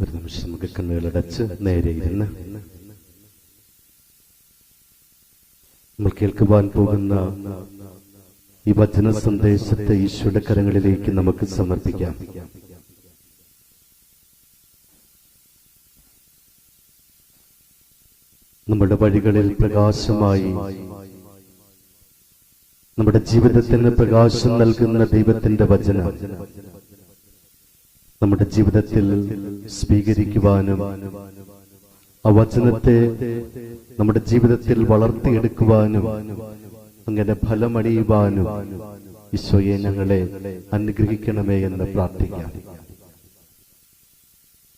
ഒരു നിമിഷം നമുക്ക് കണ്ണുകളടച്ച് നേരെ ഇരുന്ന് നമ്മൾ കേൾക്കുവാൻ പോകുന്ന ഈ വചന സന്ദേശത്തെ ഈശോയുടെ കരങ്ങളിലേക്ക് നമുക്ക് സമർപ്പിക്കാം. നമ്മുടെ വഴികളിൽ പ്രകാശമായി നമ്മുടെ ജീവിതത്തിന് പ്രകാശം നൽകുന്ന ദൈവത്തിന്റെ വചനം. നമ്മുടെ ജീവിതത്തിൽ സ്വീകരിക്കുവാനും ആ വചനത്തെ നമ്മുടെ ജീവിതത്തിൽ വളർത്തിയെടുക്കുവാനും അങ്ങനെ ഫലമടിയുവാനും ഈശോയെ ഞങ്ങളെ അനുഗ്രഹിക്കണമേ എന്ന് പ്രാർത്ഥിക്കാം.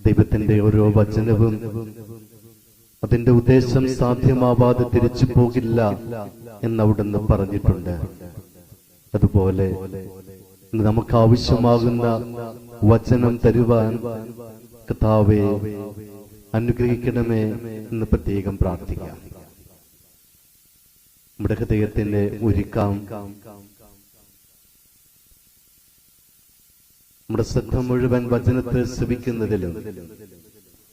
ദൈവത്തിന്റെ ഓരോ വചനവും അതിന്റെ ഉദ്ദേശം സാധ്യമാവാതെ തിരിച്ചു പോകില്ല എന്ന് അവിടുന്ന് പറഞ്ഞിട്ടുണ്ട്. അതുപോലെ നമുക്ക് ആവശ്യമാകുന്ന വചനം തരുവാൻ കഥാവെ അനുഗ്രഹിക്കണമേ എന്ന് പ്രത്യേകം പ്രാർത്ഥിക്കാം. നമ്മുടെ ഹൃദയത്തിന്റെ ഒരുക്കാം നമ്മുടെ ശ്രദ്ധ മുഴുവൻ വചനത്തെ ശ്രമിക്കുന്നതിലും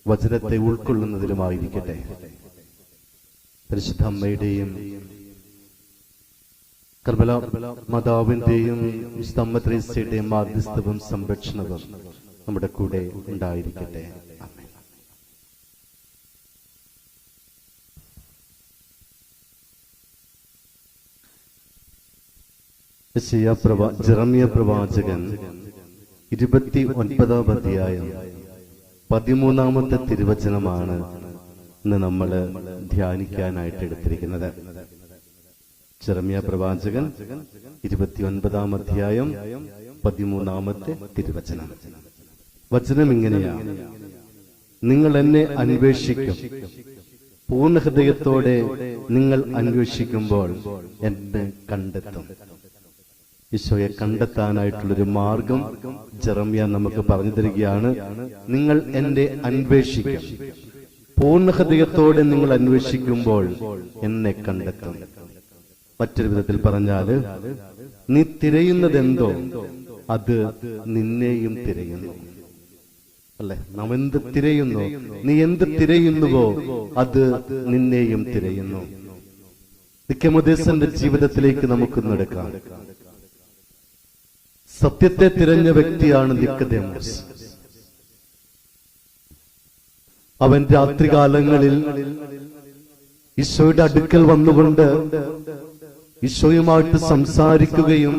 വചനത്തെ ഉൾക്കൊള്ളുന്നതിലുമായിരിക്കട്ടെ. പരിശുദ്ധ അമ്മയുടെയും കർമ്മല മാതാവിന്റെയും സ്തംഭത്രേസ്യയുടെയും മാധ്യസ്ഥവും സംരക്ഷണവും നമ്മുടെ കൂടെ ഉണ്ടായിരിക്കട്ടെ. ജെറമ്യ പ്രവാചകൻ ഇരുപത്തി ഒൻപതാം അധ്യായം പതിമൂന്നാമത്തെ തിരുവചനമാണ് ഇന്ന് നമ്മൾ ധ്യാനിക്കാനായിട്ട് എടുത്തിരിക്കുന്നത് ചെറമ്യ പ്രവാചകൻ ഇരുപത്തിയൊൻപതാം അധ്യായം പതിമൂന്നാമത്തെ തിരുവചനം. വചനം ഇങ്ങനെയാണ് നിങ്ങൾ എന്നെ അന്വേഷിക്കും. പൂർണ ഹൃദയത്തോടെ നിങ്ങൾ അന്വേഷിക്കുമ്പോൾ എന്നെ കണ്ടെത്തും. ഈശോയെ കണ്ടെത്താനായിട്ടുള്ളൊരു മാർഗം ജെറമ്യ നമുക്ക് പറഞ്ഞു തരികയാണ്. നിങ്ങൾ എന്റെ അന്വേഷിക്കും. പൂർണ ഹൃദയത്തോടെ നിങ്ങൾ അന്വേഷിക്കുമ്പോൾ എന്നെ കണ്ടെത്തും. മറ്റൊരു വിധത്തിൽ പറഞ്ഞാൽ നീ തിരയുന്നതെന്തോ അത് നിന്നെയും തിരയുന്നു. അല്ലെ? നാം എന്ത് തിരയുന്നു? നീ എന്ത് തിരയുന്നുവോ അത് നിന്നെയും തിരയുന്നു. നിക്കമുദേശന്റെ ജീവിതത്തിലേക്ക് നമുക്ക് നടക്കാം സത്യത്തെ തിരഞ്ഞ വ്യക്തിയാണ് നിക്കദേമോസ് അവൻ രാത്രികാലങ്ങളിൽ ഈശോയുടെ അടുക്കൽ വന്നുകൊണ്ട് ഈശോയുമായിട്ട് സംസാരിക്കുകയും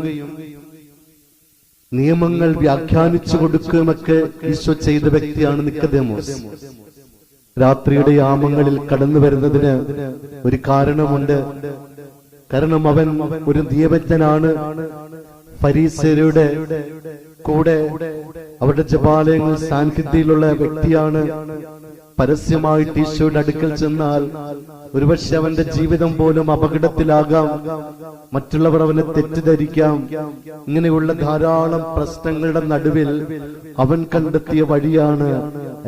നിയമങ്ങൾ വ്യാഖ്യാനിച്ചു കൊടുക്കുകയുമൊക്കെ ഈശോ ചെയ്ത വ്യക്തിയാണ് നിക്കദേമോസ്. രാത്രിയുടെ യാമങ്ങളിൽ കടന്നു വരുന്നതിന് ഒരു കാരണമുണ്ട്. കാരണം അവൻ ഒരു നിയമജ്ഞനാണ് ഫരീസരുടെ കൂടെ അവരുടെ ജപാലയങ്ങൾ സാന്നിധ്യത്തിലുള്ള വ്യക്തിയാണ്. പരസ്യമായിട്ട് ഈശോയുടെ അടുക്കൽ ചെന്നാൽ ഒരുപക്ഷെ അവന്റെ ജീവിതം പോലും അപകടത്തിലാകാം. മറ്റുള്ളവർ അവനെ തെറ്റിദ്ധരിക്കാം. ഇങ്ങനെയുള്ള ധാരാളം പ്രശ്നങ്ങളുടെ നടുവിൽ അവൻ കണ്ടെത്തിയ വഴിയാണ്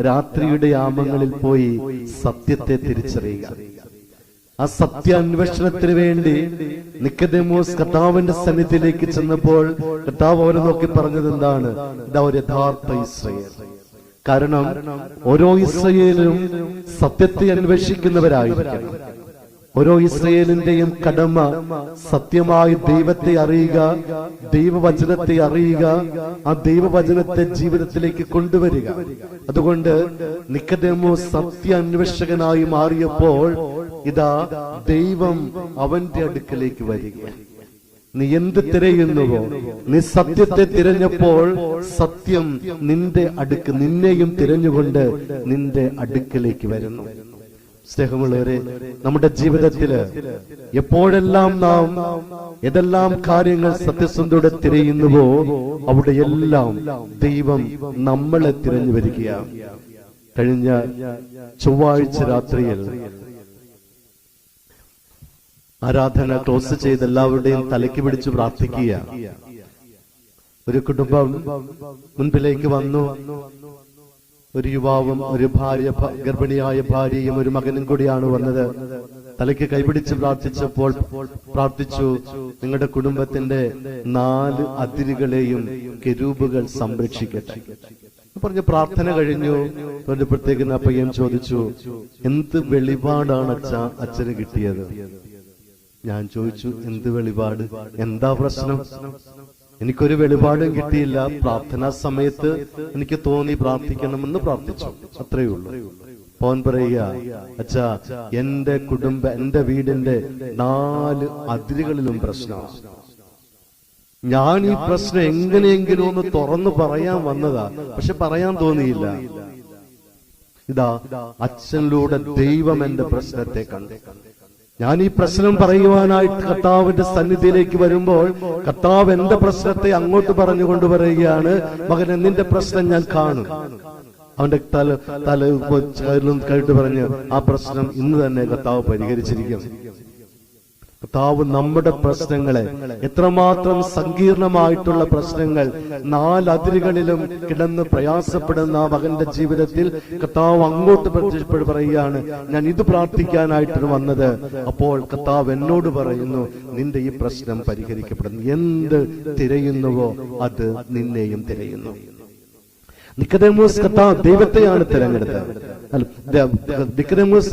രാത്രിയുടെ യാമങ്ങളിൽ പോയി സത്യത്തെ തിരിച്ചറിയുക. ആ സത്യാന്വേഷണത്തിന് വേണ്ടി നിക്കദമോസ് കർത്താവിന്റെ സന്നിധിയിലേക്ക് ചെന്നപ്പോൾ കർത്താവ് അവരെ നോക്കി പറഞ്ഞത് എന്താണ്? യഥാർത്ഥ ഇസ്രയേൽ. കാരണം ഓരോ ഇസ്രയേലും സത്യത്തെ അന്വേഷിക്കുന്നവരായിരിക്കണം. ഓരോ ഇസ്രയേലിന്റെയും കടമ സത്യമായി ദൈവത്തെ അറിയുക ദൈവവചനത്തെ അറിയുക ആ ദൈവവചനത്തെ ജീവിതത്തിലേക്ക് കൊണ്ടുവരിക. അതുകൊണ്ട് നിക്കതേമോ സത്യ അന്വേഷകനായി മാറിയപ്പോൾ ഇതാ ദൈവം അവന്റെ അടുക്കലേക്ക് വരിക. നീ എന്ത് തിരയുന്നുവോ? നീ സത്യത്തെ തിരഞ്ഞപ്പോൾ സത്യം നിന്റെ അടുക്ക് നിന്നെയും തിരഞ്ഞുകൊണ്ട് നിന്റെ അടുക്കലേക്ക് വരുന്നു. സ്നേഹമുള്ളവരെ നമ്മുടെ ജീവിതത്തിൽ എപ്പോഴെല്ലാം നാം ഏതെല്ലാം കാര്യങ്ങൾ സത്യസന്ധയോടെ തിരയുന്നുവോ അവിടെ എല്ലാം ദൈവം നമ്മളെ തിരഞ്ഞു വരികയ. കഴിഞ്ഞ ചൊവ്വാഴ്ച രാത്രിയിൽ ആരാധന ക്ലോസ് ചെയ്ത് എല്ലാവരുടെയും തലയ്ക്ക് പിടിച്ച് പ്രാർത്ഥിക്കുക ഒരു കുടുംബം മുൻപിലേക്ക് വന്നു. ഒരു യുവാവും ഒരു ഭാര്യ ഗർഭിണിയായ ഭാര്യയും ഒരു മകനും കൂടിയാണ് വന്നത്. തലയ്ക്ക് കൈപിടിച്ച് പ്രാർത്ഥിച്ചപ്പോൾ പ്രാർത്ഥിച്ചു നിങ്ങളുടെ കുടുംബത്തിന്റെ നാല് അതിരുകളെയും കെരൂപുകൾ സംരക്ഷിക്കട്ടെ. പറഞ്ഞ പ്രാർത്ഥന കഴിഞ്ഞു. ആ പയ്യൻ ചോദിച്ചു എന്ത് വെളിപാടാണ് അച്ഛ അച്ഛന് കിട്ടിയത്? ഞാൻ ചോദിച്ചു എന്ത് വെളിപാട്? എന്താ പ്രശ്നം? എനിക്കൊരു വെളിപാടും കിട്ടിയില്ല. പ്രാർത്ഥനാ സമയത്ത് എനിക്ക് തോന്നി പ്രാർത്ഥിക്കണമെന്ന് പ്രാർത്ഥിച്ചു. അത്രയേ ഉള്ളൂ. പോൻ പറയുക അച്ഛാ എന്റെ കുടുംബ എന്റെ വീടിന്റെ നാല് അതിരുകളിലും പ്രശ്നമാണ് ഞാൻ ഈ പ്രശ്നം എങ്ങനെയെങ്കിലും ഒന്ന് തുറന്നു പറയാൻ വന്നതാ. പക്ഷെ പറയാൻ തോന്നിയില്ല. ഇതാ അച്ഛനിലൂടെ ദൈവം എന്റെ പ്രശ്നത്തെ കണ്ടു. ഞാൻ ഈ പ്രശ്നം പറയുവാനായിട്ട് കർത്താവിന്റെ സന്നിധിയിലേക്ക് വരുമ്പോൾ കർത്താവ് എന്റെ പ്രശ്നത്തെ അങ്ങോട്ട് പറഞ്ഞു കൊണ്ടുവരികയാണ്. മകനെ നിന്റെ പ്രശ്നം ഞാൻ കാണും. അവന്റെ തല തല കഴിഞ്ഞു പറഞ്ഞ് ആ പ്രശ്നം ഇന്ന് തന്നെ കർത്താവ് പരിഹരിച്ചിരിക്കും. കർത്താവ് നമ്മുടെ പ്രശ്നങ്ങളെ എത്രമാത്രം സങ്കീർണമായിട്ടുള്ള പ്രശ്നങ്ങൾ നാലതിരുകളിലും കിടന്ന് പ്രയാസപ്പെടുന്ന മകന്റെ ജീവിതത്തിൽ കർത്താവ് അങ്ങോട്ട് പറയുകയാണ് ഞാൻ ഇത് പ്രാർത്ഥിക്കാനായിട്ടാണ് വന്നത്. അപ്പോൾ കർത്താവ് എന്നോട് പറയുന്നു നിന്റെ ഈ പ്രശ്നം പരിഹരിക്കപ്പെടുന്നു. എന്ത് തിരയുന്നുവോ അത് നിന്നെയും തിരയുന്നു. നിക്കതേമോസ് ദൈവത്തെയാണ് തിരഞ്ഞെടുത്തത്. നിക്കതേമോസ്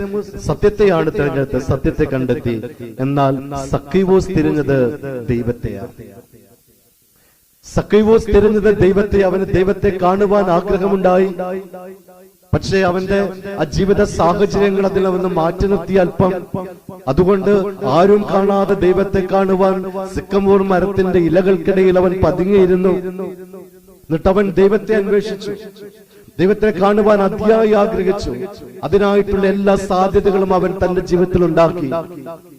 സത്യത്തെയാണ് തിരഞ്ഞെടുത്തത്. സത്യത്തെ കണ്ടെത്തി. എന്നാൽ സക്കൈവോസ് തിരിഞ്ഞത് ദൈവത്തെയാണ്. സക്കൈവോസ് തിരഞ്ഞത് ദൈവത്തെ. അവന് ദൈവത്തെ കാണുവാൻ ആഗ്രഹമുണ്ടായി. പക്ഷേ അവന്റെ ആ ജീവിത സാഹചര്യങ്ങൾ അതിൽ അവന് മാറ്റി നിർത്തി അല്പം. അതുകൊണ്ട് ആരും കാണാതെ ദൈവത്തെ കാണുവാൻ സിക്കമൂർ മരത്തിന്റെ ഇലകൾക്കിടയിൽ അവൻ പതുങ്ങിയിരുന്നു. എന്നിട്ട് അവൻ ദൈവത്തെ അന്വേഷിച്ചു. ദൈവത്തെ കാണുവാൻ അതിയായി ആഗ്രഹിച്ചു. അതിനായിട്ടുള്ള എല്ലാ സാധ്യതകളും അവൻ തന്റെ ജീവിതത്തിൽ ഉണ്ടാക്കി.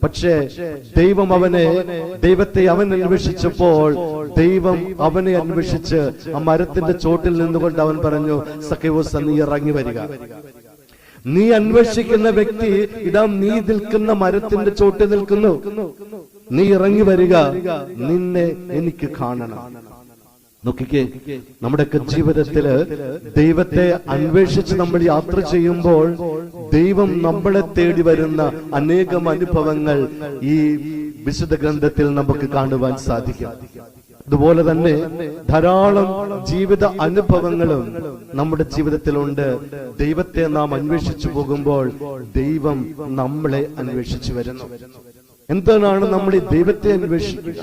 പക്ഷേ ദൈവം അവനെ ദൈവത്തെ അവൻ അന്വേഷിച്ചപ്പോൾ ദൈവം അവനെ അന്വേഷിച്ച് ആ മരത്തിന്റെ ചോട്ടിൽ നിന്നുകൊണ്ട് അവൻ പറഞ്ഞു സഖ്യവോസ് നീ ഇറങ്ങി വരിക. നീ അന്വേഷിക്കുന്ന വ്യക്തി ഇതാ നീ നിൽക്കുന്ന മരത്തിന്റെ ചോട്ടിൽ നിൽക്കുന്നു. നീ ഇറങ്ങി വരിക. നിന്നെ എനിക്ക് കാണണം. നോക്കിക്കേ നമ്മുടെയൊക്കെ ജീവിതത്തിൽ ദൈവത്തെ അന്വേഷിച്ച് നമ്മൾ യാത്ര ചെയ്യുമ്പോൾ ദൈവം നമ്മളെ തേടി വരുന്ന അനേകം അനുഭവങ്ങൾ ഈ വിശുദ്ധ ഗ്രന്ഥത്തിൽ നമുക്ക് കാണുവാൻ സാധിക്കും. അതുപോലെ തന്നെ ധാരാളം ജീവിത അനുഭവങ്ങളും നമ്മുടെ ജീവിതത്തിലുണ്ട്. ദൈവത്തെ നാം അന്വേഷിച്ചു പോകുമ്പോൾ ദൈവം നമ്മളെ അന്വേഷിച്ചു വരുന്നു. എന്താണ് നമ്മൾ ഈ ദൈവത്തെ അന്വേഷിക്കുക?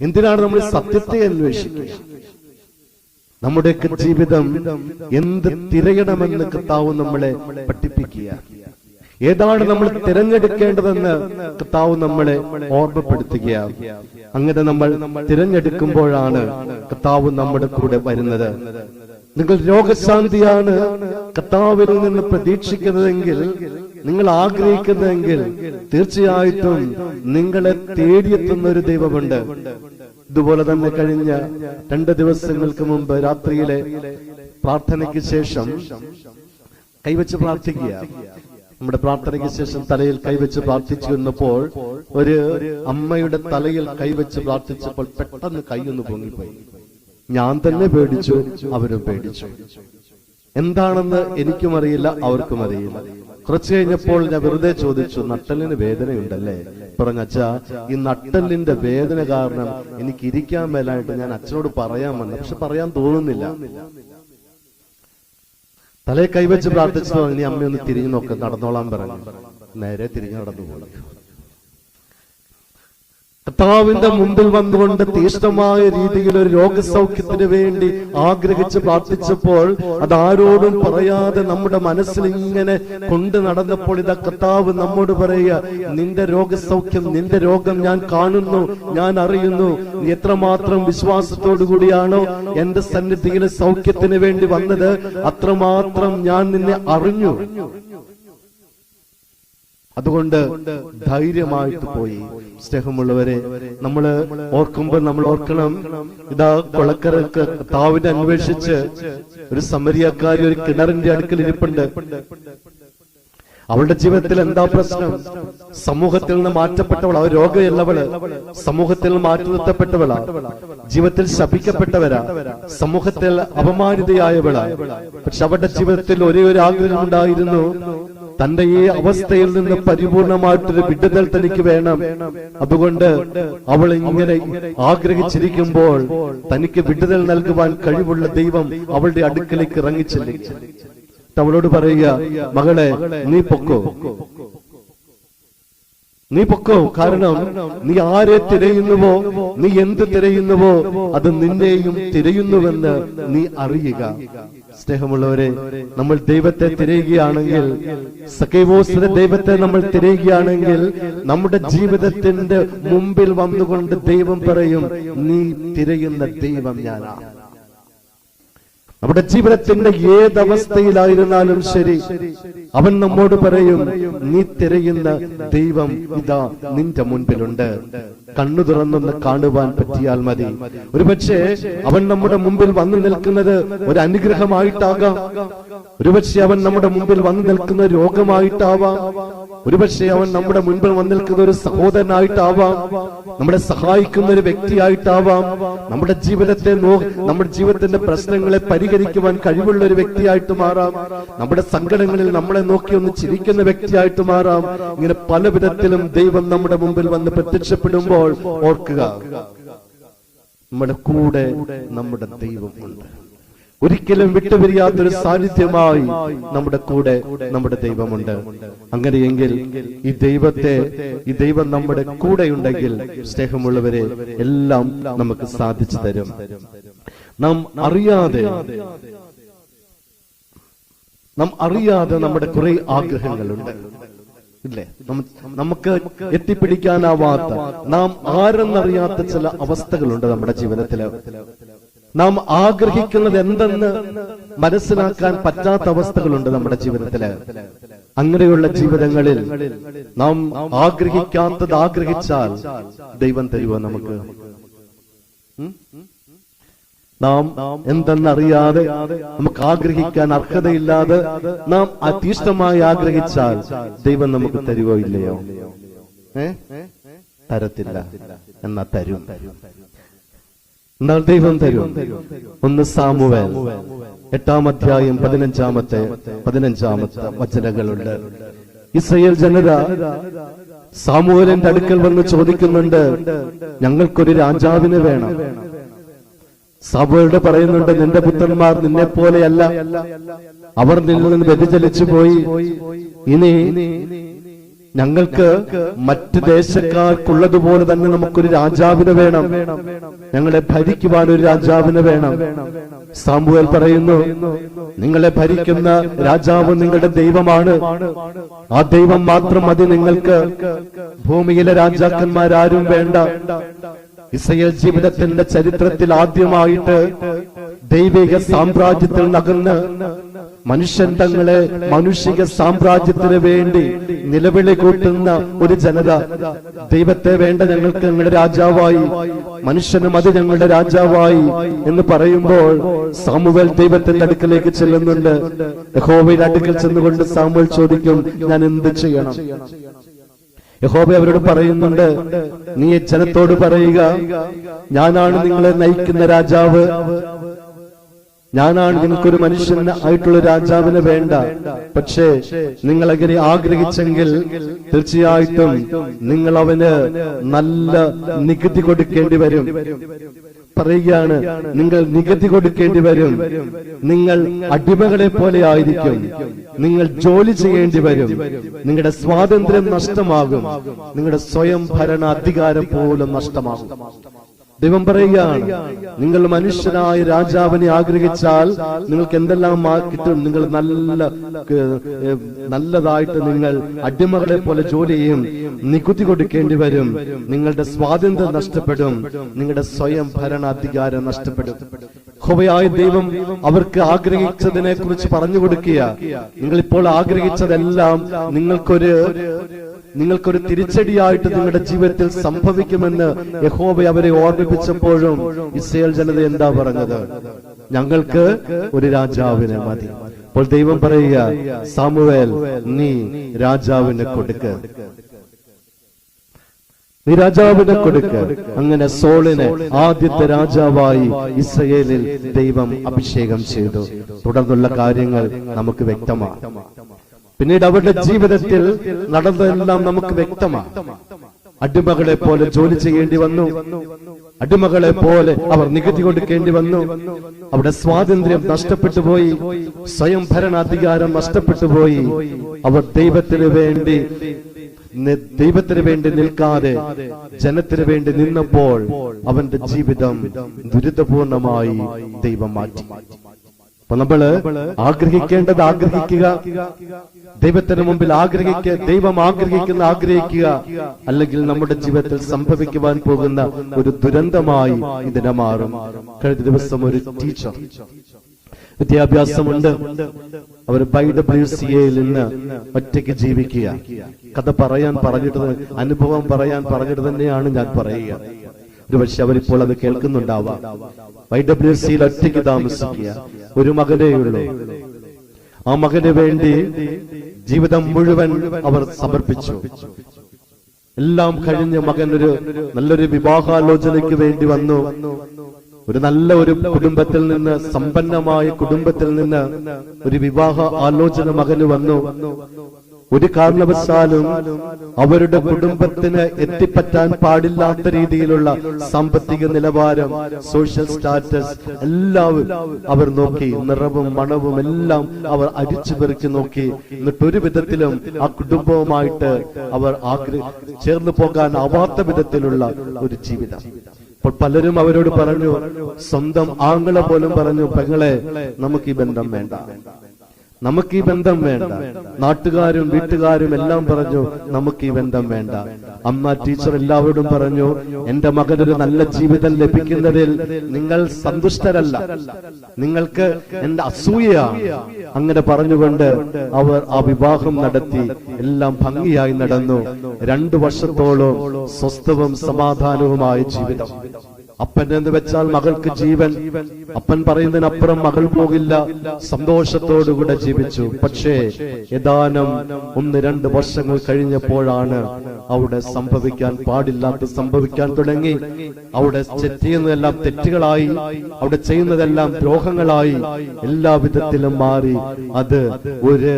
എന്തിനാണ് നമ്മൾ സത്യത്തെ അന്വേഷിക്കുക? നമ്മുടെയൊക്കെ ജീവിതം എന്ത് തിരയണമെന്ന് കർത്താവ് നമ്മളെ പഠിപ്പിക്കുക. ഏതാണ് നമ്മൾ തിരഞ്ഞെടുക്കേണ്ടതെന്ന് കർത്താവ് നമ്മളെ ഓർമ്മപ്പെടുത്തുക. അങ്ങനെ നമ്മൾ തിരഞ്ഞെടുക്കുമ്പോഴാണ് കർത്താവ് നമ്മുടെ കൂടെ വരുന്നത്. നിങ്ങൾ രോഗശാന്തിയാണ് കർത്താവിൽ നിന്ന് പ്രതീക്ഷിക്കുന്നതെങ്കിൽ നിങ്ങൾ ആഗ്രഹിക്കുന്നതെങ്കിൽ തീർച്ചയായിട്ടും നിങ്ങളെ തേടിയെത്തുന്ന ഒരു ദൈവമുണ്ട്. ഇതുപോലെ തന്നെ കഴിഞ്ഞ രണ്ട് ദിവസങ്ങൾക്ക് മുമ്പ് രാത്രിയിലെ പ്രാർത്ഥനയ്ക്ക് ശേഷം കൈവച്ച് പ്രാർത്ഥിക്കുക. നമ്മുടെ പ്രാർത്ഥനയ്ക്ക് ശേഷം തലയിൽ കൈവച്ച് പ്രാർത്ഥിച്ചു എന്നപ്പോൾ ഒരു അമ്മയുടെ തലയിൽ കൈവച്ച് പ്രാർത്ഥിച്ചപ്പോൾ പെട്ടെന്ന് കൈയൊന്ന് പൊങ്ങിപ്പോയി. ഞാൻ തന്നെ പേടിച്ചു അവരും പേടിച്ചു. എന്താണെന്ന് എനിക്കും അറിയില്ല അവർക്കും അറിയില്ല. കുറച്ചു കഴിഞ്ഞപ്പോൾ ഞാൻ വെറുതെ ചോദിച്ചു നട്ടലിന് വേദനയുണ്ടല്ലേ? പറഞ്ഞ അച്ഛാ ഈ നട്ടലിന്റെ വേദന കാരണം എനിക്ക് ഇരിക്കാൻ മേലായിട്ട് ഞാൻ അച്ഛനോട് പറയാൻ വന്നു. പക്ഷെ പറയാൻ തോന്നുന്നില്ല. തലയെ കൈവച്ച് പ്രാർത്ഥിച്ചു ഇനി അമ്മയൊന്ന് തിരിഞ്ഞു നോക്ക് നടന്നോളാൻ പറഞ്ഞു. നേരെ തിരിഞ്ഞു നടന്നു പോയി കർത്താവിന്റെ മുമ്പിൽ വന്നുകൊണ്ട് തീഷ്ണമായ രീതിയിൽ ഒരു രോഗസൗഖ്യത്തിന് വേണ്ടി ആഗ്രഹിച്ച് പ്രാർത്ഥിച്ചപ്പോൾ അതാരോടും പറയാതെ നമ്മുടെ മനസ്സിൽ ഇങ്ങനെ കൊണ്ട് നടന്നപ്പോൾ ഇതാ കർത്താവ് നമ്മോട് പറയുക നിന്റെ രോഗസൗഖ്യം നിന്റെ രോഗം ഞാൻ കാണുന്നു ഞാൻ അറിയുന്നു. നീ എത്രമാത്രം വിശ്വാസത്തോടു കൂടിയാണോ എന്റെ സന്നിധിയിലെ സൗഖ്യത്തിന് വേണ്ടി വന്നത്? അത്രമാത്രം ഞാൻ നിന്നെ അറിഞ്ഞു. അതുകൊണ്ട് ധൈര്യമായിട്ട് പോയി. സ്നേഹമുള്ളവരെ നമ്മൾ ഓർക്കുമ്പോൾ നമ്മൾ ഓർക്കണം. ഇതാ കൊളക്കരക്ക് താവിനെ അന്വേഷിച്ച് ഒരു സമരിയക്കാരി ഒരു കിണറിന്റെ അടുക്കൽ ഇരിപ്പുണ്ട്. അവളുടെ ജീവിതത്തിൽ എന്താ പ്രശ്നം? സമൂഹത്തിൽ നിന്ന് മാറ്റപ്പെട്ടവൾ അവർ രോഗമുള്ളവൾ സമൂഹത്തിൽ നിന്ന് മാറ്റി നിർത്തപ്പെട്ടവളാ. ജീവിതത്തിൽ ശപിക്കപ്പെട്ടവരാ. സമൂഹത്തിൽ അപമാനിതയായവളാ. പക്ഷെ അവരുടെ ജീവിതത്തിൽ ഒരേ ഒരു ആഗ്രഹം ഉണ്ടായിരുന്നു. തന്റെ ഈ അവസ്ഥയിൽ നിന്ന് പരിപൂർണമായിട്ടൊരു വിടുതൽ തനിക്ക് വേണം. അതുകൊണ്ട് അവൾ ഇങ്ങനെ ആഗ്രഹിച്ചിരിക്കുമ്പോൾ തനിക്ക് വിടുതൽ നൽകുവാൻ കഴിവുള്ള ദൈവം അവളുടെ അടുക്കലേക്ക് ഇറങ്ങിച്ചില്ല അവളോട് പറയുക മകളെ നീ പൊക്കോ? നീ പൊക്കോ? കാരണം നീ ആരെ തിരയുന്നുവോ? നീ എന്ത് തിരയുന്നുവോ? അത് നിന്നെയും തിരയുന്നുവെന്ന് നീ അറിയുക. സ്നേഹമുള്ളവരെ നമ്മൾ ദൈവത്തെ തിരയുകയാണെങ്കിൽ സഖേവോസിന്റെ ദൈവത്തെ നമ്മൾ തിരയുകയാണെങ്കിൽ നമ്മുടെ ജീവിതത്തിന്റെ മുമ്പിൽ വന്നുകൊണ്ട് ദൈവം പറയും നീ തിരയുന്ന ദൈവം ഞാനാണ് നമ്മുടെ ജീവിതത്തിന്റെ ഏതവസ്ഥയിലായിരുന്നാലും ശരി. അവൻ നമ്മോട് പറയും നീ തിരയുന്ന ദൈവം ഇതാ നിന്റെ മുൻപിലുണ്ട്. കണ്ണു തുറന്നൊന്ന് കാണുവാൻ പറ്റിയാൽ മതി. ഒരുപക്ഷെ അവൻ നമ്മുടെ മുമ്പിൽ വന്നു നിൽക്കുന്നത് ഒരു അനുഗ്രഹമായിട്ടാകാം. ഒരുപക്ഷെ അവൻ നമ്മുടെ മുമ്പിൽ വന്നു നിൽക്കുന്ന രോഗമായിട്ടാവാം. ഒരുപക്ഷെ അവൻ നമ്മുടെ മുൻപിൽ വന്നു നിൽക്കുന്ന ഒരു സഹോദരനായിട്ടാവാം. നമ്മളെ സഹായിക്കുന്ന ഒരു വ്യക്തിയായിട്ടാവാം. നമ്മുടെ ജീവിതത്തെ നോ നമ്മുടെ ജീവിതത്തിന്റെ പ്രശ്നങ്ങളെ പരിഹരിക്കുവാൻ കഴിവുള്ള ഒരു വ്യക്തിയായിട്ട് മാറാം. നമ്മുടെ സങ്കടങ്ങളിൽ നമ്മളെ നോക്കി ഒന്ന് ചിരിക്കുന്ന വ്യക്തിയായിട്ട് മാറാം. ഇങ്ങനെ പല വിധത്തിലും ദൈവം നമ്മുടെ മുമ്പിൽ വന്ന് പ്രത്യക്ഷപ്പെടുമ്പോൾ ഓർക്കുക നമ്മുടെ കൂടെ നമ്മുടെ ദൈവമുണ്ട്. ഒരിക്കലും വിട്ടുപിരിയാത്തൊരു സാന്നിധ്യമായി നമ്മുടെ കൂടെ നമ്മുടെ ദൈവമുണ്ട്. അങ്ങനെയെങ്കിൽ ഈ ദൈവത്തെ ഈ ദൈവം നമ്മുടെ കൂടെ ഉണ്ടെങ്കിൽ സ്നേഹമുള്ളവരെ എല്ലാം നമുക്ക് സാധിച്ചു തരും. നാം അറിയാതെ നാം അറിയാതെ നമ്മുടെ കുറെ ആഗ്രഹങ്ങളുണ്ട്. ഇല്ലേ? നമുക്ക് എത്തിപ്പിടിക്കാനാവാത്ത നാം ആരെന്നറിയാത്ത ചില അവസ്ഥകളുണ്ട് നമ്മുടെ ജീവിതത്തിൽ. നാം ആഗ്രഹിക്കുന്നത് എന്തെന്ന് മനസ്സിലാക്കാൻ പറ്റാത്ത അവസ്ഥകളുണ്ട് നമ്മുടെ ജീവിതത്തിൽ. അങ്ങനെയുള്ള ജീവിതങ്ങളിൽ നാം ആഗ്രഹിക്കാത്തത് ആഗ്രഹിച്ചാൽ ദൈവം തരുവോ നമുക്ക്? നാം എന്തെന്നറിയാതെ നമുക്ക് ആഗ്രഹിക്കാൻ അർഹതയില്ലാതെ നാം അതീഷ്ടമായി ആഗ്രഹിച്ചാൽ ദൈവം നമുക്ക് തരുവോ ഇല്ലയോ? തരത്തില്ല. എന്നാ തരും. എന്നാൽ ദൈവം തരും. ഒന്ന് സാമുവേൽ. എട്ടാം അധ്യായം പതിനഞ്ചാമത്തെ പതിനഞ്ചാമത്തെ വചനങ്ങളുണ്ട് ഇസ്രയേൽ ജനത സാമുവേലിന്റെ അടുക്കൽ വന്ന് ചോദിക്കുന്നുണ്ട് ഞങ്ങൾക്കൊരു രാജാവിന് വേണം. സാബുവോട് പറയുന്നുണ്ട് നിന്റെ പുത്രന്മാർ നിന്നെ പോലെയല്ല. അവർ നിന്നിൽ നിന്ന് വ്യതിചലിച്ചു പോയി. ഇനി ഞങ്ങൾക്ക് മറ്റ് ദേശക്കാർക്കുള്ളതുപോലെ തന്നെ നമുക്കൊരു രാജാവിനെ വേണം. ഞങ്ങളെ ഭരിക്കുവാൻ ഒരു രാജാവിനെ വേണം. സാമ്പുവൽ പറയുന്നു നിങ്ങളെ ഭരിക്കുന്ന രാജാവ് നിങ്ങളുടെ ദൈവമാണ്. ആ ദൈവം മാത്രം മതി നിങ്ങൾക്ക്. ഭൂമിയിലെ രാജാക്കന്മാരാരും വേണ്ട. ഇസ്രയേൽ ജീവിതത്തിന്റെ ചരിത്രത്തിൽ ആദ്യമായിട്ട് ദൈവിക സാമ്രാജ്യത്തിൽ നകന്ന് മനുഷ്യൻ തങ്ങളെ മനുഷ്യ സാമ്രാജ്യത്തിന് വേണ്ടി നിലവിളി കൂട്ടുന്ന ഒരു ജനത ദൈവത്തെ വേണ്ട ഞങ്ങൾക്ക് ഞങ്ങളുടെ രാജാവായി മനുഷ്യനും അത് ഞങ്ങളുടെ രാജാവായി എന്ന് പറയുമ്പോൾ സാമുവൽ ദൈവത്തിന്റെ അടുക്കലേക്ക് ചെല്ലുന്നുണ്ട്. യഹോബയുടെ അടുക്കൽ ചെന്നുകൊണ്ട് സാമുവൽ ചോദിക്കും ഞാൻ എന്ത് ചെയ്യണം? യഹോബ അവരോട് പറയുന്നുണ്ട് നീ ജനത്തോട് പറയുക ഞാനാണ് നിങ്ങളെ നയിക്കുന്ന രാജാവ്. ഞാനാണ് നിങ്ങൾക്കൊരു മനുഷ്യന് ആയിട്ടുള്ള രാജാവിന് വേണ്ട. പക്ഷേ നിങ്ങൾ അങ്ങനെ ആഗ്രഹിച്ചെങ്കിൽ തീർച്ചയായിട്ടും നിങ്ങൾ അവന് നല്ല നികുതി കൊടുക്കേണ്ടി വരും. പറയുകയാണ് നിങ്ങൾ നികുതി കൊടുക്കേണ്ടി വരും. നിങ്ങൾ അടിമകളെ പോലെ ആയിരിക്കും. നിങ്ങൾ ജോലി ചെയ്യേണ്ടി വരും. നിങ്ങളുടെ സ്വാതന്ത്ര്യം നഷ്ടമാകും. നിങ്ങളുടെ സ്വയം ഭരണ അധികാരം പോലും നഷ്ടമാകും. ദൈവം പറയുകയാണ് നിങ്ങൾ മനുഷ്യനായ രാജാവിനെ ആഗ്രഹിച്ചാൽ നിങ്ങൾക്ക് എന്തെല്ലാം കിട്ടും? നിങ്ങൾ നല്ല നല്ലതായിട്ട് നിങ്ങൾ അടിമകളെ പോലെ ജോലി ചെയ്യും നികുതി കൊടുക്കേണ്ടി വരും നിങ്ങളുടെ സ്വാതന്ത്ര്യം നഷ്ടപ്പെടും നിങ്ങളുടെ സ്വയം ഭരണാധികാരം നഷ്ടപ്പെടും. ഹോവയായ ദൈവം അവർക്ക് ആഗ്രഹിച്ചതിനെ കുറിച്ച് പറഞ്ഞു കൊടുക്കുക. നിങ്ങൾ ഇപ്പോൾ ആഗ്രഹിച്ചതെല്ലാം നിങ്ങൾക്കൊരു നിങ്ങൾക്കൊരു തിരിച്ചടിയായിട്ട് നിങ്ങളുടെ ജീവിതത്തിൽ സംഭവിക്കുമെന്ന് യഹോബ അവരെ ഓർമ്മിപ്പിച്ചപ്പോഴും ഇസ്രയേൽ ജനത എന്താ പറഞ്ഞത്? ഞങ്ങൾക്ക് ഒരു രാജാവിനെ മതി. അപ്പോൾ ദൈവം പറയുക സാമുവേൽ നീ രാജാവിനെ കൊടുക്ക്. നീ രാജാവിനെ കൊടുക്ക. അങ്ങനെ സോളിനെ ആദ്യത്തെ രാജാവായി ഇസ്രയേലിൽ ദൈവം അഭിഷേകം ചെയ്തു. തുടർന്നുള്ള കാര്യങ്ങൾ നമുക്ക് വ്യക്തമാണ്. പിന്നീട് അവരുടെ ജീവിതത്തിൽ നടന്നതെല്ലാം നമുക്ക് വ്യക്തമാണ്. അടിമകളെ പോലെ ജോലി ചെയ്യേണ്ടി വന്നു. അടിമകളെ പോലെ അവർ നികുതി കൊടുക്കേണ്ടി വന്നു. അവിടെ സ്വാതന്ത്ര്യം നഷ്ടപ്പെട്ടു പോയി. സ്വയം ഭരണാധികാരം നഷ്ടപ്പെട്ടു പോയി. അവർ ദൈവത്തിന് വേണ്ടി ദൈവത്തിന് വേണ്ടി നിൽക്കാതെ ജനത്തിന് വേണ്ടി നിന്നപ്പോൾ അവന്റെ ജീവിതം ദുരിതപൂർണമായി ദൈവം മാറ്റി. അപ്പൊ നമ്മൾ ആഗ്രഹിക്കേണ്ടത് ആഗ്രഹിക്കുക. ദൈവത്തിന് മുമ്പിൽ ആഗ്രഹിക്കുക ദൈവം ആഗ്രഹിക്കുന്ന ആഗ്രഹിക്കുക അല്ലെങ്കിൽ നമ്മുടെ ജീവിതത്തിൽ സംഭവിക്കുവാൻ പോകുന്ന ഒരു ദുരന്തമായി ഇതിനെ മാറും. കഴിഞ്ഞ ദിവസം ഒരു ടീച്ചർ വിദ്യാഭ്യാസമുണ്ട്. അവർ ബൈ ഡബ്ല്യു സി എയിൽ നിന്ന് ഒറ്റയ്ക്ക് ജീവിക്കുക. കഥ പറയാൻ പറഞ്ഞിട്ട് അനുഭവം പറയാൻ പറഞ്ഞിട്ട് തന്നെയാണ് ഞാൻ പറയുക. ഒരു പക്ഷെ അവരിപ്പോൾ അത് കേൾക്കുന്നുണ്ടാവാം. വൈ ഡബ്ല്യു സിയിൽ ഒറ്റയ്ക്ക് താമസിക്കുക. ഒരു മകനേ ഉള്ളൂ. ആ മകന് വേണ്ടി ജീവിതം മുഴുവൻ അവർ സമർപ്പിച്ചു. എല്ലാം കഴിഞ്ഞ് മകൻ ഒരു നല്ലൊരു വിവാഹാലോചനയ്ക്ക് വേണ്ടി വന്നു. ഒരു നല്ല ഒരു കുടുംബത്തിൽ നിന്ന് സമ്പന്നമായ കുടുംബത്തിൽ നിന്ന് ഒരു വിവാഹ ആലോചന മകന് വന്നു. ഒരു കാരണവശാലും അവരുടെ കുടുംബത്തിന് എത്തിപ്പറ്റാൻ പാടില്ലാത്ത രീതിയിലുള്ള സാമ്പത്തിക നിലവാരം സോഷ്യൽ സ്റ്റാറ്റസ് എല്ലാവരും അവർ നോക്കി. നിറവും മണവും എല്ലാം അവർ അരിച്ചു പെറുക്കി നോക്കി. എന്നിട്ട് ഒരു വിധത്തിലും ആ കുടുംബവുമായിട്ട് അവർ ആഗ്രഹ ചേർന്ന് പോകാൻ ആവാത്ത വിധത്തിലുള്ള ഒരു ജീവിതം. അപ്പോൾ പലരും അവരോട് പറഞ്ഞു സ്വന്തം ആങ്ങളെ പോലും പറഞ്ഞു പെങ്ങളെ നമുക്ക് ഈ ബന്ധം വേണ്ട. നമുക്ക് ഈ ബന്ധം വേണ്ട. നാട്ടുകാരും വീട്ടുകാരും എല്ലാം പറഞ്ഞു നമുക്ക് ഈ ബന്ധം വേണ്ട. അമ്മ ടീച്ചർ എല്ലാവരോടും പറഞ്ഞു എന്റെ മകനൊരു നല്ല ജീവിതം ലഭിക്കുന്നതിൽ നിങ്ങൾ സന്തുഷ്ടരല്ല. നിങ്ങൾക്ക് എന്റെ അസൂയയാണ്. അങ്ങനെ പറഞ്ഞുകൊണ്ട് അവർ ആ വിവാഹം നടത്തി എല്ലാം ഭംഗിയായി നടന്നു. രണ്ടു വർഷത്തോളം സ്വസ്ഥവും സമാധാനവുമായ ജീവിതം. അപ്പൻ എന്ന് വെച്ചാൽ മകൾക്ക് ജീവൻ. അപ്പൻ പറയുന്നതിനപ്പുറം മകൾ പോകില്ല. സന്തോഷത്തോടുകൂടെ ജീവിച്ചു. പക്ഷേ ഏതാനും ഒന്ന് രണ്ട് വർഷങ്ങൾ കഴിഞ്ഞപ്പോഴാണ് അവിടെ സംഭവിക്കാൻ പാടില്ലാത്ത സംഭവിക്കാൻ തുടങ്ങി. അവിടെ ചെറ്റിയുന്നതെല്ലാം തെറ്റുകളായി. അവിടെ ചെയ്യുന്നതെല്ലാം ദ്രോഹങ്ങളായി. എല്ലാ വിധത്തിലും മാറി. അത് ഒരു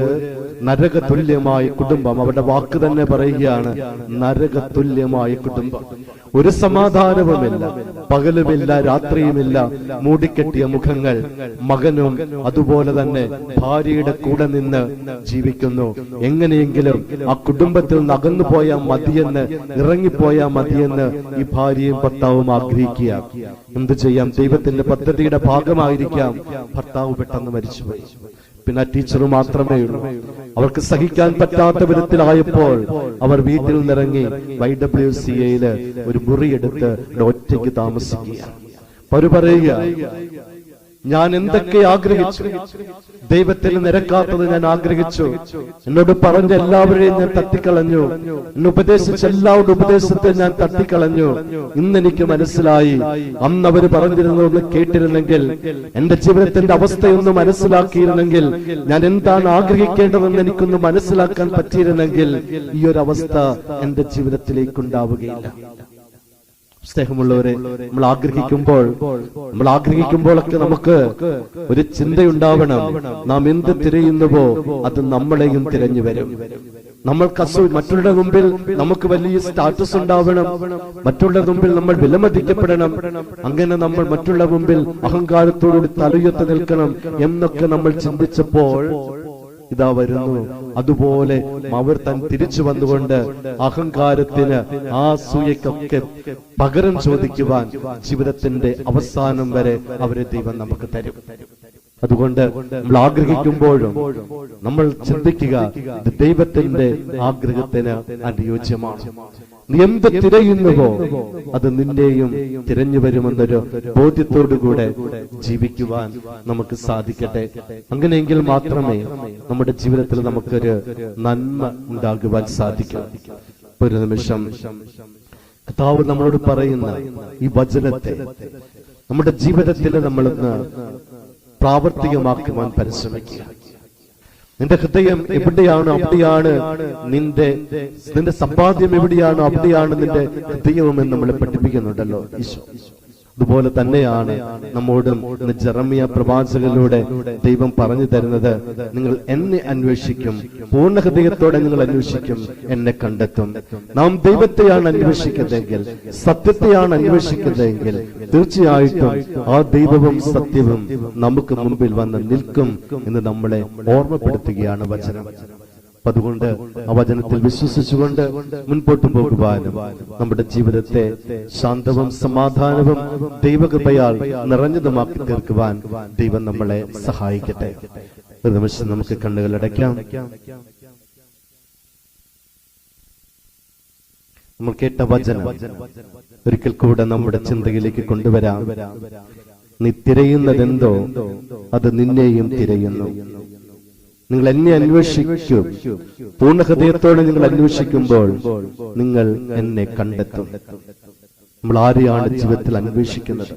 നരക തുല്യമായ കുടുംബം. അവരുടെ വാക്ക് തന്നെ പറയുകയാണ് നരക തുല്യമായ കുടുംബം. ഒരു സമാധാനവുമില്ല. പകലുമില്ല രാത്രിയുമില്ല മൂടിക്കെട്ടിയ മുഖങ്ങൾ മകനും അതുപോലെ തന്നെ ഭാര്യയുടെ കൂടെ നിന്ന് ജീവിക്കുന്നു. എങ്ങനെയെങ്കിലും ആ കുടുംബത്തിൽ നിന്ന് അകന്നു പോയാൽ മതിയെന്ന് ഇറങ്ങിപ്പോയാൽ മതിയെന്ന് ഈ ഭാര്യയും ഭർത്താവും ആഗ്രഹിക്കുക. എന്ത് ചെയ്യാം? ദൈവത്തിന്റെ പദ്ധതിയുടെ ഭാഗമായിരിക്കാം. ഭർത്താവ് പെട്ടെന്ന് മരിച്ചുപോയി. പിന്നെ ടീച്ചർ മാത്രമേ ഉള്ളൂ. അവർക്ക് സഹിക്കാൻ പറ്റാത്ത വിധത്തിലായപ്പോൾ അവർ വീട്ടിൽ നിന്നിറങ്ങി വൈ ഡബ്ല്യു സി എയിൽ ഒരു മുറിയെടുത്ത് ഒറ്റയ്ക്ക് താമസിക്കുക പറയുക ഞാൻ എന്തൊക്കെ ആഗ്രഹിച്ചു? ദൈവത്തിൽ നിരക്കാത്തത് ഞാൻ ആഗ്രഹിച്ചു. എന്നോട് പറഞ്ഞ എല്ലാവരെയും ഞാൻ തട്ടിക്കളഞ്ഞു. എന്നെ ഉപദേശിച്ച എല്ലാവരുടെ ഉപദേശത്തെ ഞാൻ തട്ടിക്കളഞ്ഞു. ഇന്ന് എനിക്ക് മനസ്സിലായി. അന്ന് അവർ പറഞ്ഞിരുന്നൊന്ന് കേട്ടിരുന്നെങ്കിൽ എന്റെ ജീവിതത്തിന്റെ അവസ്ഥയൊന്ന് മനസ്സിലാക്കിയിരുന്നെങ്കിൽ ഞാൻ എന്താണ് ആഗ്രഹിക്കേണ്ടതെന്ന് എനിക്കൊന്ന് മനസ്സിലാക്കാൻ പറ്റിയിരുന്നെങ്കിൽ ഈ ഒരു അവസ്ഥ എന്റെ ജീവിതത്തിലേക്ക് ഉണ്ടാവുകയില്ല. സ്നേഹമുള്ളവരെ നമ്മൾ ആഗ്രഹിക്കുമ്പോൾ നമ്മൾ ആഗ്രഹിക്കുമ്പോഴൊക്കെ നമുക്ക് ഒരു ചിന്തയുണ്ടാവണം. നാം എന്ത് തിരയുന്നുവോ അത് നമ്മളെയും തിരഞ്ഞു വരും. നമ്മൾ അസൂ മറ്റുള്ള മുമ്പിൽ നമുക്ക് വലിയ സ്റ്റാറ്റസ് ഉണ്ടാവണം. മറ്റുള്ള മുമ്പിൽ നമ്മൾ വിലമതിക്കപ്പെടണം. അങ്ങനെ നമ്മൾ മറ്റുള്ള മുമ്പിൽ അഹങ്കാരത്തോടുകൂടി തലയുയർത്തി നിൽക്കണം എന്നൊക്കെ നമ്മൾ ചിന്തിച്ചപ്പോൾ ഇതാ വരുന്നു. അതുപോലെ അവർ തൻ തിരിച്ചു വന്നുകൊണ്ട് അഹങ്കാരത്തിന് ആ സൂയക്കൊക്കെ പകരം ചോദിക്കുവാൻ ജീവിതത്തിന്റെ അവസാനം വരെ അവരെ ദൈവം നമുക്ക് തരും. അതുകൊണ്ട് നമ്മൾ ആഗ്രഹിക്കുമ്പോഴും നമ്മൾ ചിന്തിക്കുക ദൈവത്തിന്റെ ആഗ്രഹത്തിന് അനുയോജ്യമാണ്. നീ എന്ത് തിരയുന്നുവോ? അത് നിന്റെയും തിരഞ്ഞു വരുമെന്നൊരു ബോധ്യത്തോടുകൂടെ ജീവിക്കുവാൻ നമുക്ക് സാധിക്കട്ടെ. അങ്ങനെയെങ്കിൽ മാത്രമേ നമ്മുടെ ജീവിതത്തിൽ നമുക്കൊരു നന്മ ഉണ്ടാകുവാൻ സാധിക്കൂ. ഒരു നിമിഷം. കർത്താവ് നമ്മളോട് പറയുന്ന ഈ വചനത്തെ നമ്മുടെ ജീവിതത്തിൽ നമ്മളൊന്ന് പ്രാവർത്തികമാക്കുവാൻ പരിശ്രമിക്കുക. നിന്റെ ഹൃദയം എവിടെയാണ് അവിടെയാണ് നിന്റെ നിന്റെ സമ്പാദ്യം എവിടെയാണ് അവിടെയാണ് നിന്റെ ഹൃദയവും എന്ന് നമ്മളെ പഠിപ്പിക്കുന്നുണ്ടല്ലോ ഈശോ. അതുപോലെ തന്നെയാണ് നമ്മോടും ജെറമിയ പ്രവാചകനിലൂടെ ദൈവം പറഞ്ഞു തരുന്നത്. നിങ്ങൾ എന്നെ അന്വേഷിക്കും പൂർണ ഹൃദയത്തോടെ നിങ്ങൾ അന്വേഷിക്കും എന്നെ കണ്ടെത്തും. നാം ദൈവത്തെയാണ് അന്വേഷിക്കുന്നതെങ്കിൽ സത്യത്തെയാണ് അന്വേഷിക്കുന്നതെങ്കിൽ തീർച്ചയായിട്ടും ആ ദൈവവും സത്യവും നമുക്ക് മുമ്പിൽ വന്ന് നിൽക്കും എന്ന് നമ്മളെ ഓർമ്മപ്പെടുത്തുകയാണ് വചനം. അതുകൊണ്ട് ആ വചനത്തിൽ വിശ്വസിച്ചുകൊണ്ട് മുൻപോട്ട് പോകുവാനും നമ്മുടെ ജീവിതത്തെ ശാന്തവും സമാധാനവും ദൈവകൃപയാൽ നിറഞ്ഞതുമാക്കി തീർക്കുവാൻ ദൈവം നമ്മളെ സഹായിക്കട്ടെ. ഒരു നിമിഷം നമുക്ക് കണ്ണുകൾ അടയ്ക്കാം. നമ്മൾ കേട്ട വചനം ഒരിക്കൽ കൂടെ നമ്മുടെ ചിന്തയിലേക്ക് കൊണ്ടുവരാം. നീ തിരയുന്നതെന്തോ അത് നിന്നെയും തിരയുന്നു. നിങ്ങൾ എന്നെ അന്വേഷിക്കും. പൂർണ ഹൃദയത്തോടെ നിങ്ങൾ അന്വേഷിക്കുമ്പോൾ നിങ്ങൾ എന്നെ കണ്ടെത്തും. നമ്മൾ ആരെയാണ് ജീവിതത്തിൽ അന്വേഷിക്കുന്നത്?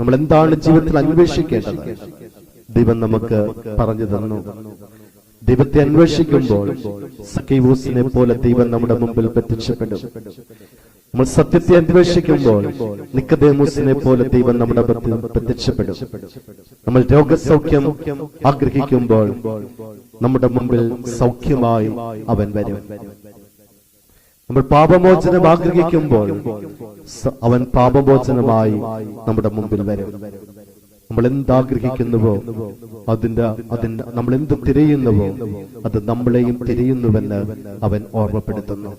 നമ്മൾ എന്താണ് ജീവിതത്തിൽ അന്വേഷിക്കേണ്ടത്? ദൈവം നമുക്ക് പറഞ്ഞു തന്നു. ദൈവത്തെ അന്വേഷിക്കുമ്പോൾ സക്കീവൂസിനെ പോലെ ദൈവം നമ്മുടെ മുമ്പിൽ പ്രത്യക്ഷപ്പെടും. നമ്മൾ സത്യത്തെ അന്വേഷിക്കുമ്പോൾ നിക്കദേമൂസിനെ പോലെ ദൈവം നമ്മുടെ പ്രത്യക്ഷപ്പെടും. നമ്മൾ രോഗസൗഖ്യം ആഗ്രഹിക്കുമ്പോൾ നമ്മുടെ മുമ്പിൽ സൗഖ്യമായി അവൻ വരും. നമ്മൾ പാപമോചനം ആഗ്രഹിക്കുമ്പോൾ അവൻ പാപമോചനമായി നമ്മുടെ മുമ്പിൽ വരും. നമ്മൾ എന്താഗ്രഹിക്കുന്നുവോ അതിന്റെ അതിന്റെ നമ്മൾ എന്ത് തിരയുന്നുവോ അത് നമ്മളെയും തിരയുന്നുവെന്ന് അവൻ ഓർമ്മപ്പെടുത്തുന്നു.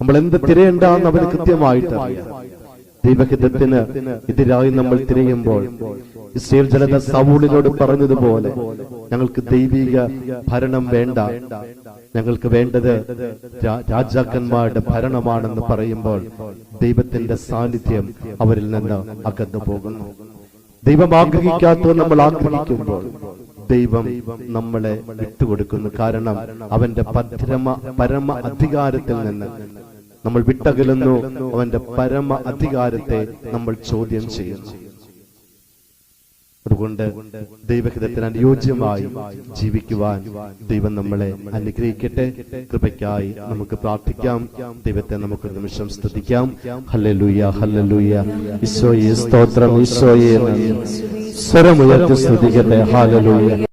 നമ്മൾ എന്ത് തിരയണ്ടെന്ന് അവന് കൃത്യമായിട്ട് ദൈവഹിതത്തിന് എതിരായി നമ്മൾ തിരയുമ്പോൾ ഇസ്രയേൽ ജനത സവൂളിനോട് പറഞ്ഞതുപോലെ ഞങ്ങൾക്ക് ദൈവിക ഭരണം വേണ്ട. ഞങ്ങൾക്ക് വേണ്ടത് രാജാക്കന്മാരുടെ ഭരണമാണെന്ന് പറയുമ്പോൾ ദൈവത്തിന്റെ സാന്നിധ്യം അവരിൽ നിന്ന് അകന്നു പോകുന്നു ദൈവം ആഗ്രഹിക്കാത്തത് നമ്മൾ ആഗ്രഹിക്കുമ്പോൾ ദൈവം നമ്മളെ വിട്ടുകൊടുക്കുന്നു. കാരണം അവന്റെ പരമ പരമ അധികാരത്തിൽ നിന്ന് നമ്മൾ വിട്ടകലുന്നു. അവന്റെ പരമ അധികാരത്തെ നമ്മൾ ചോദ്യം ചെയ്യുന്നു. അതുകൊണ്ട് ദൈവഹിതത്തിന് അനുയോജ്യമായി ജീവിക്കുവാൻ ദൈവം നമ്മളെ അനുഗ്രഹിക്കട്ടെ. കൃപയ്ക്കായി നമുക്ക് പ്രാർത്ഥിക്കാം. ദൈവത്തെ നമുക്ക് നിമിഷം സ്തുതിക്കാം. ഹല്ലലൂയ ഹല്ലലൂയ. ഈശോയെ സ്തോത്രം ഈശോയെ. സ്വരമുയർത്തി സ്തുതിക്കട്ടെ. ഹാലലൂയ